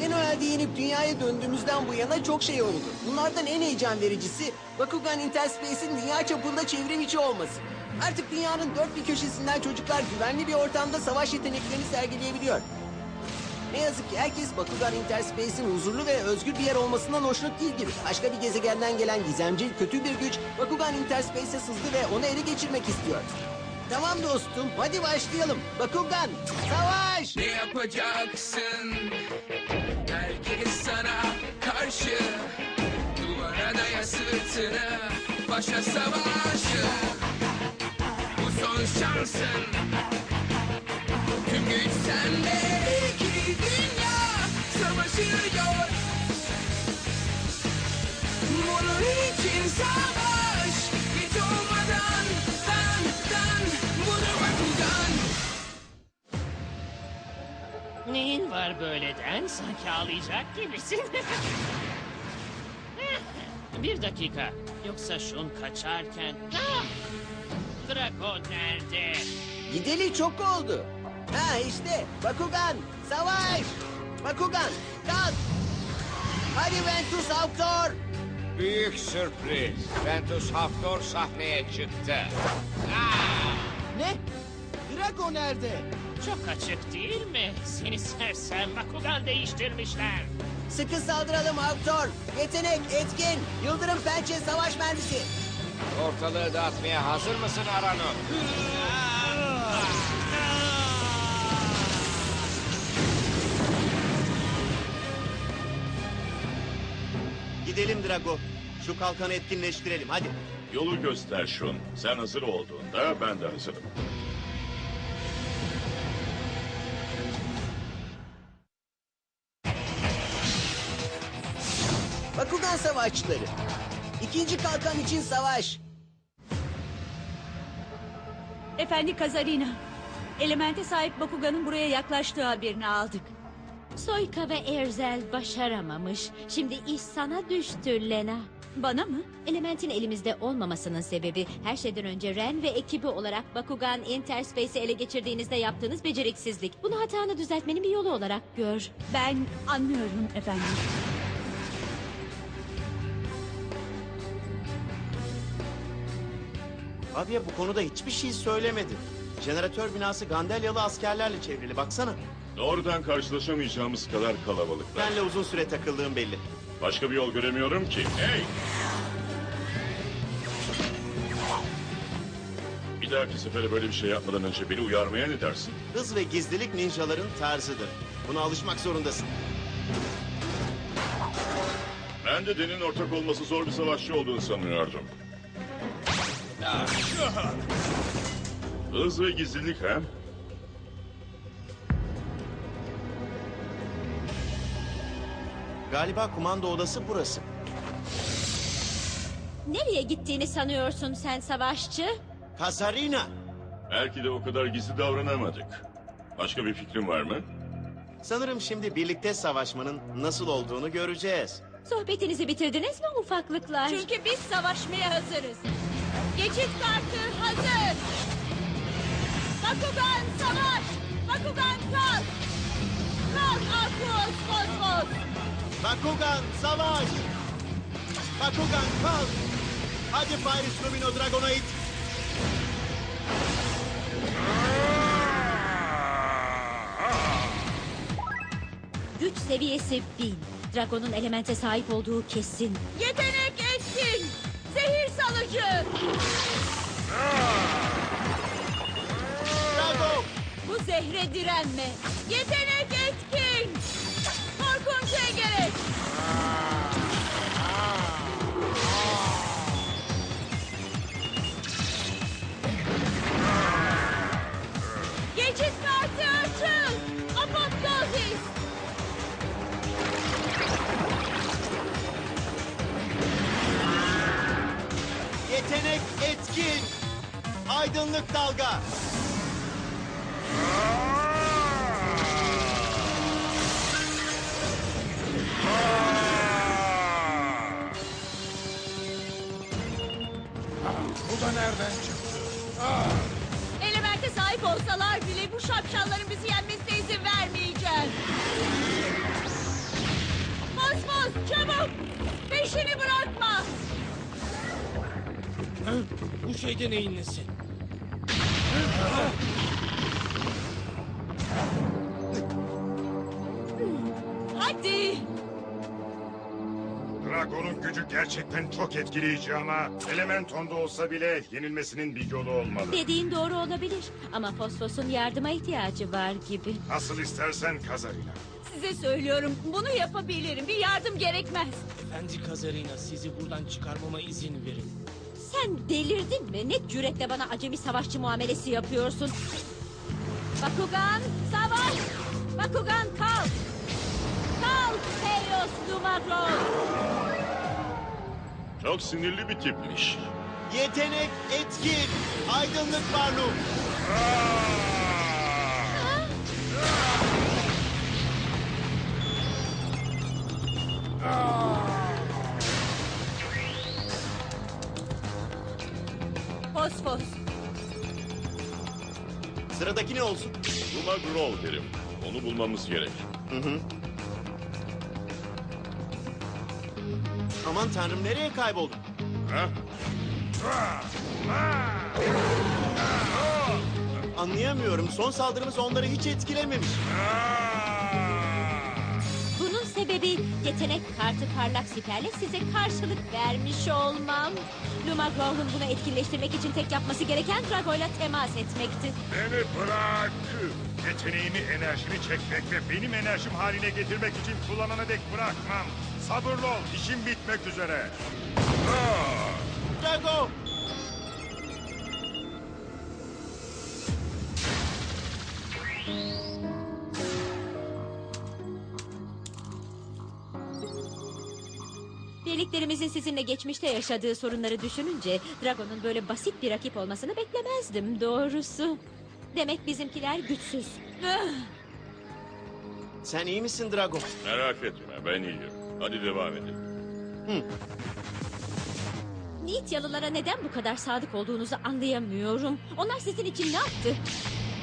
Zenoel'de yenip dünyaya döndüğümüzden bu yana çok şey oldu. Bunlardan en heyecan vericisi Bakugan Interspace'in dünya çapında çevrim içi olması. Artık dünyanın dört bir köşesinden çocuklar güvenli bir ortamda savaş yeteneklerini sergileyebiliyor. Ne yazık ki herkes Bakugan Interspace'in huzurlu ve özgür bir yer olmasından hoşnut değil gibi. Başka bir gezegenden gelen gizemci, kötü bir güç Bakugan Interspace'e sızdı ve onu ele geçirmek istiyor. Tamam dostum, hadi başlayalım. Bakugan, savaş! Ne yapacaksın? Karşı Duvara daya sırtını Başa savaşı. Bu son şansın Tüm güç sende. İkili dünya savaşıyor Bunun için savaş Hiç olmadan Neyin var böyleden? Sanki ağlayacak gibisin. Bir dakika. Yoksa şun kaçarken... Ah! Drago nerede? Gideli çok oldu. Ha işte, Bakugan, savaş! Bakugan, kalk! Hadi Ventus Autor! Büyük sürpriz. Ventus Haftor sahneye çıktı. Ne? Drago nerede? Çok açık değil mi? Seni sersem Bakugan değiştirmişler. Sıkı saldıralım Autor! Yetenek, etkin, yıldırım pençe savaş mühendisi. Ortalığı dağıtmaya hazır mısın Arano? Gidelim Drago. Şu kalkanı etkinleştirelim hadi. Yolu göster Şun. Sen hazır olduğunda ben de hazırım. Bakugan savaşçıları. İkinci kalkan için savaş. Efendi Kazarina, elemente sahip Bakugan'ın buraya yaklaştığı haberini aldık. Soyka ve Erzel başaramamış. Şimdi iş sana düştü Lena. Bana mı? Elementin elimizde olmamasının sebebi her şeyden önce Ren ve ekibi olarak Bakugan Interspace'i ele geçirdiğinizde yaptığınız beceriksizlik. Bunu hatanı düzeltmenin bir yolu olarak gör. Ben anlıyorum efendim. Fabia bu konuda hiçbir şey söylemedi. Jeneratör binası Gandelyalı askerlerle çevrili baksana. Doğrudan karşılaşamayacağımız kadar kalabalıklar. Benle uzun süre takıldığım belli. Başka bir yol göremiyorum ki. Hey! Bir dahaki sefere böyle bir şey yapmadan önce beni uyarmaya ne dersin? Hız ve gizlilik ninjaların tarzıdır. Buna alışmak zorundasın. Ben de Den'in ortak olması zor bir savaşçı olduğunu sanıyordum. Hız ve gizlilik ha? Galiba kumanda odası burası. Nereye gittiğini sanıyorsun sen savaşçı? Kasarina! Belki de o kadar gizli davranamadık. Başka bir fikrin var mı? Sanırım şimdi birlikte savaşmanın nasıl olduğunu göreceğiz. Sohbetinizi bitirdiniz mi ufaklıklar? Çünkü biz savaşmaya hazırız. Geçit kartı hazır. Bakugan savaş. Bakugan kalk. Kalk Arkuos Kosmos. Bakugan savaş! Bakugan kalk! Hadi Pyrus Lumino Dragonoid! Güç seviyesi 1000. Dragon'un elemente sahip olduğu kesin. Yetenek etkin. Zehir salıcı. Drago! Bu zehre direnme. Yetenek etkin. Etkin! Aydınlık dalga! Elemente sahip olsalar bile bu şapşalların bizi yenmesine izin vermeyeceğiz. Peşini bırakma. Bu şeyde neyin nesi? Hadi. Dragon'un gücü gerçekten çok etkileyici ama Elementon'da olsa bile yenilmesinin bir yolu olmalı. Dediğin doğru olabilir ama Fosfos'un yardıma ihtiyacı var gibi. Nasıl istersen Kazarina. Size söylüyorum bunu yapabilirim. Bir yardım gerekmez. Efendi Kazarina sizi buradan çıkarmama izin verin. Sen delirdin mi? Ne cüretle bana acemi savaşçı muamelesi yapıyorsun? Bakugan savaş! Bakugan kalk! Kalk Helios Dumatron! Çok sinirli bir tipmiş. Yetenek etkin. Aydınlık. Fosfos. Sıradaki ne olsun? Luma Grol derim. Onu bulmamız gerek. Aman tanrım nereye kayboldun? Ha? Anlayamıyorum. Son saldırımız onları hiç etkilememiş. Bunun sebebi yetenek kartı parlak siperle size karşılık vermiş olmam. Lumagrov'un bunu etkinleştirmek için tek yapması gereken Drago'yla temas etmekti. Beni bırak. Yeteneğimi enerjini çekmek ve benim enerjim haline getirmek için kullanana dek bırakmam. Sabırlı ol, işim bitmek üzere. Drago! Birliklerimizin sizinle geçmişte yaşadığı sorunları düşününce Dragon'un böyle basit bir rakip olmasını beklemezdim doğrusu. Demek bizimkiler güçsüz. Sen iyi misin Drago? Merak etme ben iyiyim. Hadi devam edelim. Nityalılara neden bu kadar sadık olduğunuzu anlayamıyorum. Onlar sizin için ne yaptı?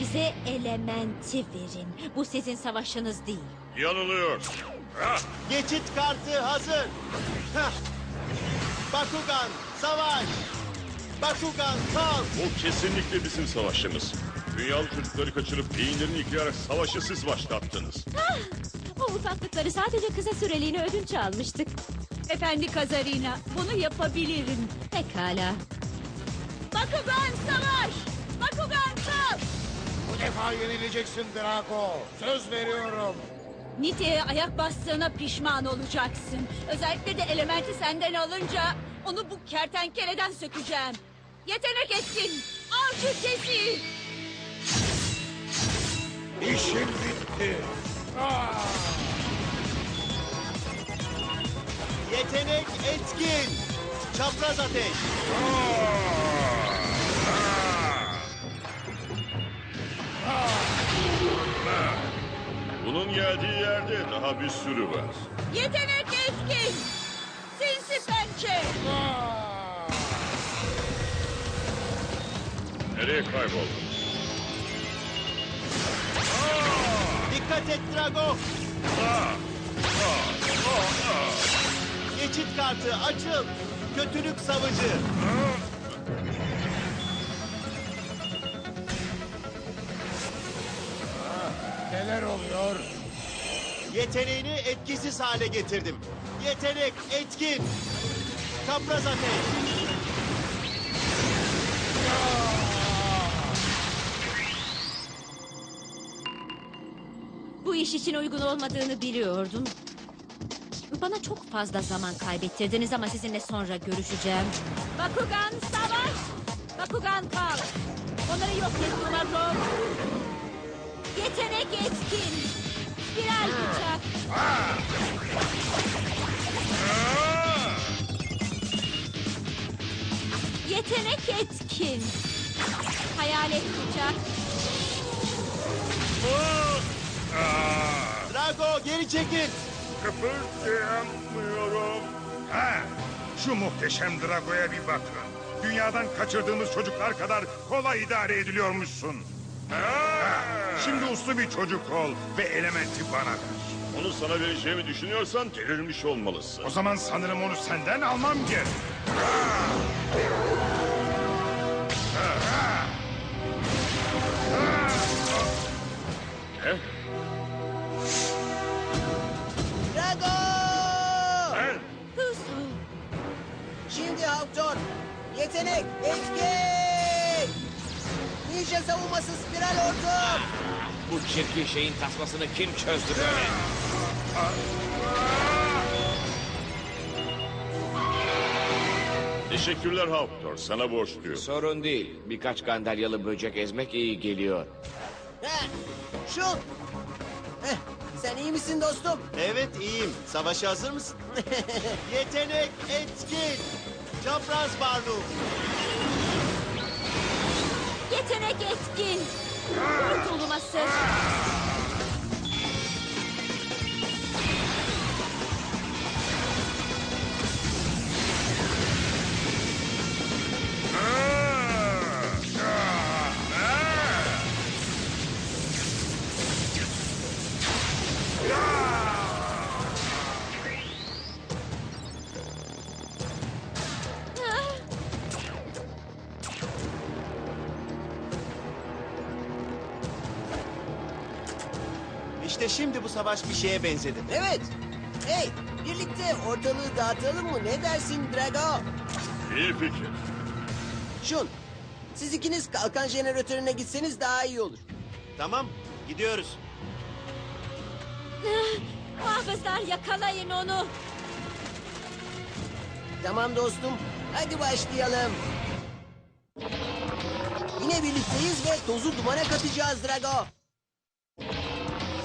Bize elementi verin. Bu sizin savaşınız değil. Yanılıyorsun. Geçit kartı hazır. Hah. Bakugan savaş. Bakugan kalk. Bu kesinlikle bizim savaşımız. Dünyalı çocukları kaçırıp beyinlerini yıkayarak savaşı siz başlattınız. O ufaklıkları sadece kısa süreliğine ödünç almıştık. Efendi Kazarina bunu yapabilirim. Pekala. Bakugan savaş. Bakugan kalk. Bu defa yenileceksin Drago. Söz veriyorum. Nite'ye ayak bastığına pişman olacaksın. Özellikle de elementi senden alınca onu bu kertenkeleden sökeceğim. Yetenek etkin. Avcı sesi. İşin bitti. Yetenek etkin. Çapraz ateş. Bunun geldiği yerde daha bir sürü var. Yetenek etkin. Sinsi pençe. Nereye kayboldun? Dikkat et Drago. Geçit kartı açıl. Kötülük savcı. Neler oluyor? Yeteneğini etkisiz hale getirdim. Yetenek etkin. Çapraz ateş. Bu iş için uygun olmadığını biliyordum. Bana çok fazla zaman kaybettirdiniz ama sizinle sonra görüşeceğim. Bakugan savaş! Bakugan kal! Onları yok et Dumarlo! Yetenek etkin! Spiral bıçak! Yetenek etkin! Hayalet bıçak! Drago geri çekil. Kıpırdayamıyorum. Ha, şu muhteşem Drago'ya bir bakın. Dünyadan kaçırdığımız çocuklar kadar kolay idare ediliyormuşsun. Şimdi uslu bir çocuk ol ve elementi bana ver. Onu sana vereceğimi düşünüyorsan delirmiş olmalısın. O zaman sanırım onu senden almam gerek. Ne? Drago! Ben? Şimdi Hawktor. Yetenek, etkin! Ninja savunması spiral hortum. Bu çirkin şeyin tasmasını kim çözdü böyle? Teşekkürler Hawktor. Sana borçluyum. Sorun değil. Birkaç gandalyalı böcek ezmek iyi geliyor. Heh, şut! Heh, sen iyi misin dostum? Evet iyiyim. Savaşa hazır mısın? Yetenek etkin. Çapraz Barnu. Yetenek etkin. Kurtulması. İşte şimdi bu savaş bir şeye benzedi. Evet. Hey, birlikte ortalığı dağıtalım mı? Ne dersin Drago? İyi fikir. Şun, siz ikiniz kalkan jeneratörüne gitseniz daha iyi olur. Tamam gidiyoruz. Muhafızlar yakalayın onu. Tamam dostum, hadi başlayalım. Yine birlikteyiz ve tozu dumana katacağız Drago.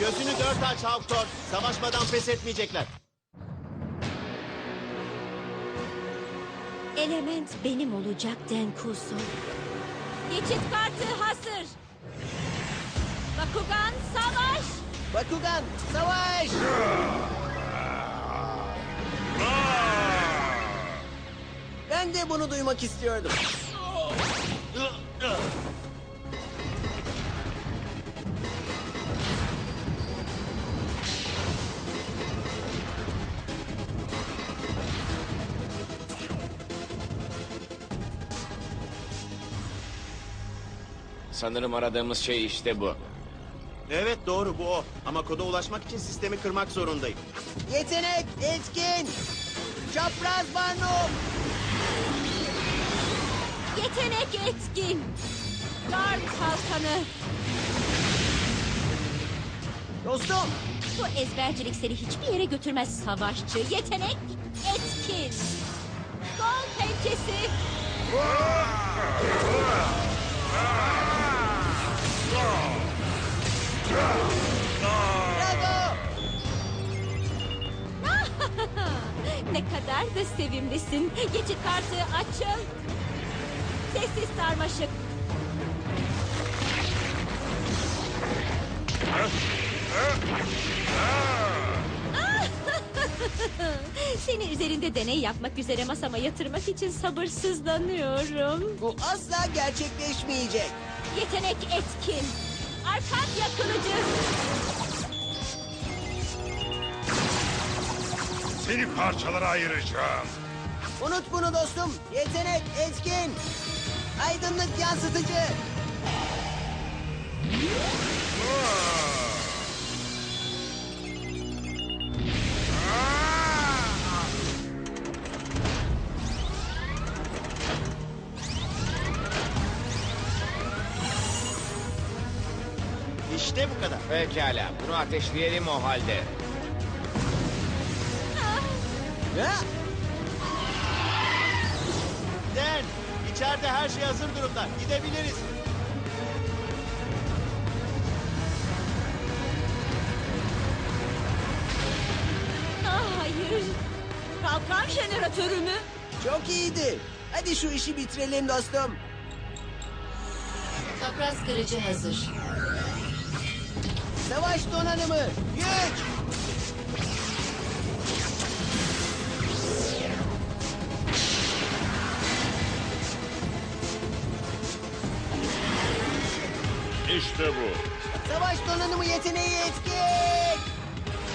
Gözünü dört aç Hawktor. Savaşmadan pes etmeyecekler. Element benim olacak Denkusu. Geçit kartı hazır. Bakugan savaş. Bakugan, savaş! Ben de bunu duymak istiyordum. Sanırım aradığımız şey işte bu. Evet doğru bu o. Ama koda ulaşmak için sistemi kırmak zorundayım. Yetenek, etkin! Çapraz Barnum! Yetenek etkin. Dark kalkanı. Dostum, Bu ezbercilik seni hiçbir yere götürmez savaşçı. Yetenek etkin. Gol pençesi. Ne kadar da sevimlisin. Geçit kartı açıl. Sessiz sarmaşık. Seni üzerinde deney yapmak üzere masama yatırmak için sabırsızlanıyorum. Bu asla gerçekleşmeyecek. Yetenek etkin. Arkadya kılıcı. Seni parçalara ayıracağım. Unut bunu dostum. Yetenek, etkin. Aydınlık yansıtıcı. İşte bu kadar. Pekala. Bunu ateşleyelim o halde. Ha? Den, içeride her şey hazır durumda. Gidebiliriz. Ah, hayır. Kalkan jeneratörü mü? Çok iyiydi. Hadi şu işi bitirelim dostum. Çapraz kırıcı hazır. Savaş donanımı. Güç. İşte bu. Savaş donanımı yeteneği etkin.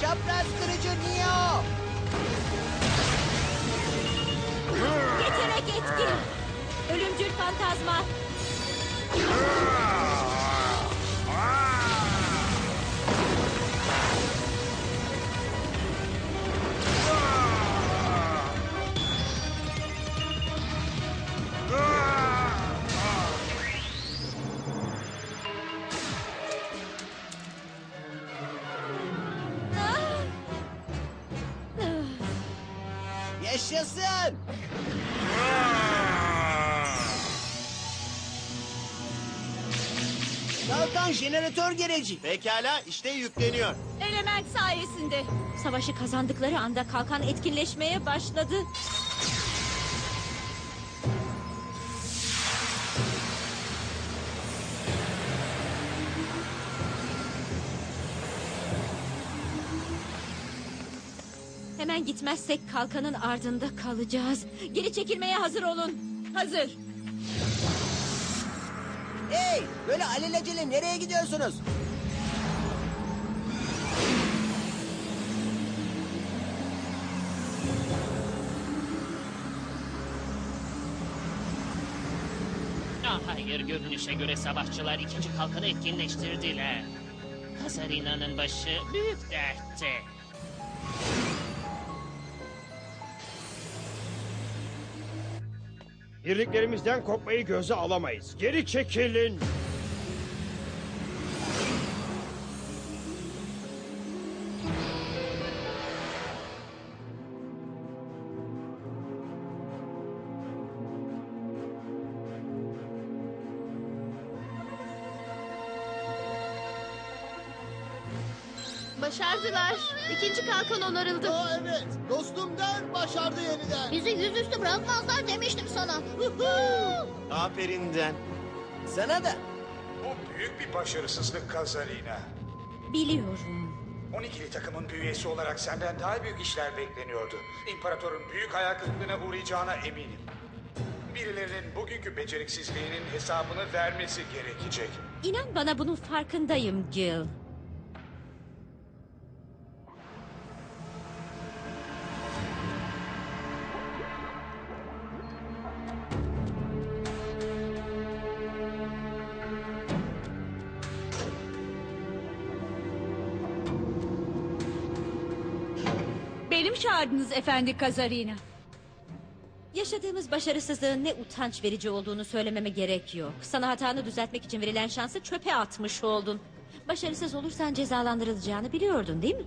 Çapraz kırıcı Neo. Yetenek etkin. Ölümcül fantazma. Yaşasın. Kalkan jeneratör gereci. Pekala işte yükleniyor. Element sayesinde. Savaşı kazandıkları anda kalkan etkinleşmeye başladı. Hemen gitmezsek kalkanın ardında kalacağız. Geri çekilmeye hazır olun. Hazır. Hey böyle alelacele nereye gidiyorsunuz? Ah hayır görünüşe göre savaşçılar ikinci kalkanı etkinleştirdiler. Kazarina'nın başı büyük dertte. Birliklerimizden kopmayı göze alamayız. Geri çekilin. Başardılar. İkinci kalkan onarıldı. Aa, evet. Dostum Den başardı yeniden. Bizi yüzüstü bırakmazlar demiştim sana. Aferin Den. Sana da. Bu büyük bir başarısızlık Kazarina. Biliyorum. 12'li takımın bir üyesi olarak senden daha büyük işler bekleniyordu. İmparatorun büyük hayal kırıklığına uğrayacağına eminim. Birilerinin bugünkü beceriksizliğinin hesabını vermesi gerekecek. İnan bana bunun farkındayım Gil. Çağırdınız efendi Kazarina. Yaşadığımız başarısızlığın ne utanç verici olduğunu söylememe gerek yok. Sana hatanı düzeltmek için verilen şansı çöpe atmış oldun. Başarısız olursan cezalandırılacağını biliyordun değil mi?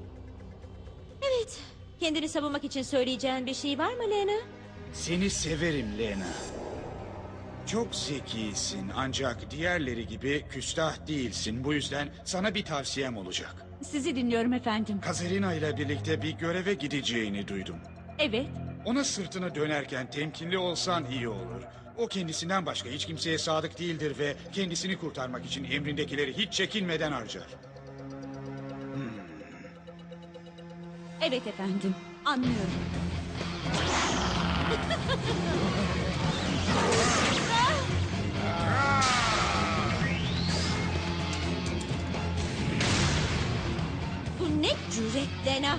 Evet. Kendini savunmak için söyleyeceğin bir şey var mı Lena? Seni severim Lena. Çok zekisin ancak diğerleri gibi küstah değilsin. Bu yüzden sana bir tavsiyem olacak. Sizi dinliyorum efendim. Kazerina ile birlikte bir göreve gideceğini duydum. Evet. Ona sırtını dönerken temkinli olsan iyi olur. O kendisinden başka hiç kimseye sadık değildir ve kendisini kurtarmak için emrindekileri hiç çekinmeden harcar. Evet efendim. Anlıyorum. Lena?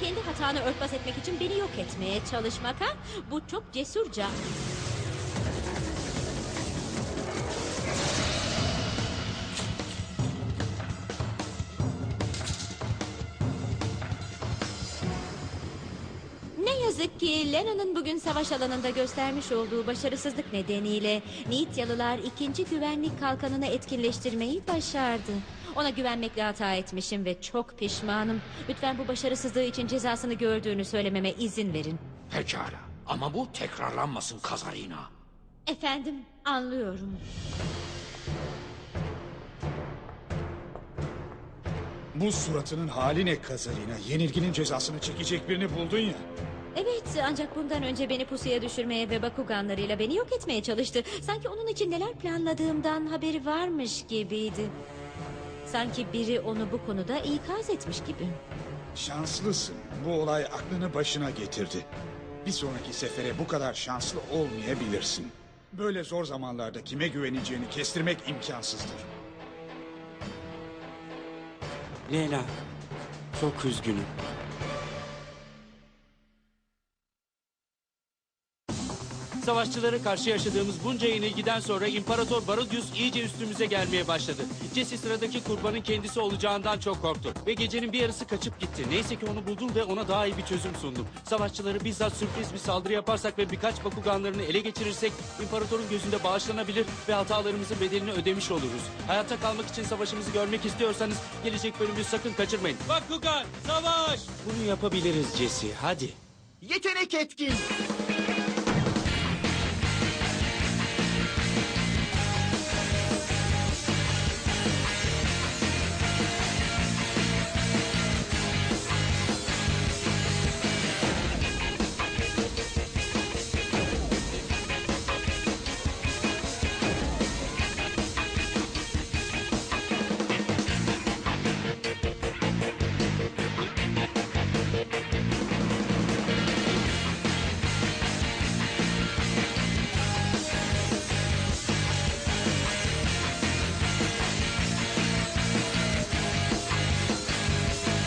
Kendi hatanı örtbas etmek için beni yok etmeye çalışmak ha? Bu çok cesurca. Ne yazık ki Lennon'un bugün savaş alanında göstermiş olduğu başarısızlık nedeniyle Nityalılar ikinci güvenlik kalkanını etkinleştirmeyi başardı. Ona güvenmekle hata etmişim ve çok pişmanım. Lütfen bu başarısızlığı için cezasını gördüğünü söylememe izin verin. Pekala. Ama bu tekrarlanmasın Kazarina. Efendim, anlıyorum. Bu suratının hali ne Kazarina? Yenilginin cezasını çekecek birini buldun ya. Evet, ancak bundan önce beni pusuya düşürmeye ve Bakuganlarıyla beni yok etmeye çalıştı. Sanki onun için neler planladığımdan haberi varmış gibiydi. Sanki biri onu bu konuda ikaz etmiş gibi. Şanslısın. Bu olay aklını başına getirdi. Bir sonraki sefere bu kadar şanslı olmayabilirsin. Böyle zor zamanlarda kime güveneceğini kestirmek imkansızdır. Lena, çok üzgünüm. Savaşçılara karşı yaşadığımız bunca yenilgiden sonra İmparator Barodius iyice üstümüze gelmeye başladı. Jesse sıradaki kurbanın kendisi olacağından çok korktu. Ve gecenin bir yarısı kaçıp gitti. Neyse ki onu buldum ve ona daha iyi bir çözüm sundum. Savaşçıları bizzat sürpriz bir saldırı yaparsak ve birkaç Bakuganlarını ele geçirirsek İmparatorun gözünde bağışlanabilir ve hatalarımızın bedelini ödemiş oluruz. Hayatta kalmak için savaşımızı görmek istiyorsanız gelecek bölümü sakın kaçırmayın. Bakugan, savaş! Bunu yapabiliriz Jesse, hadi. Yetenek etkin.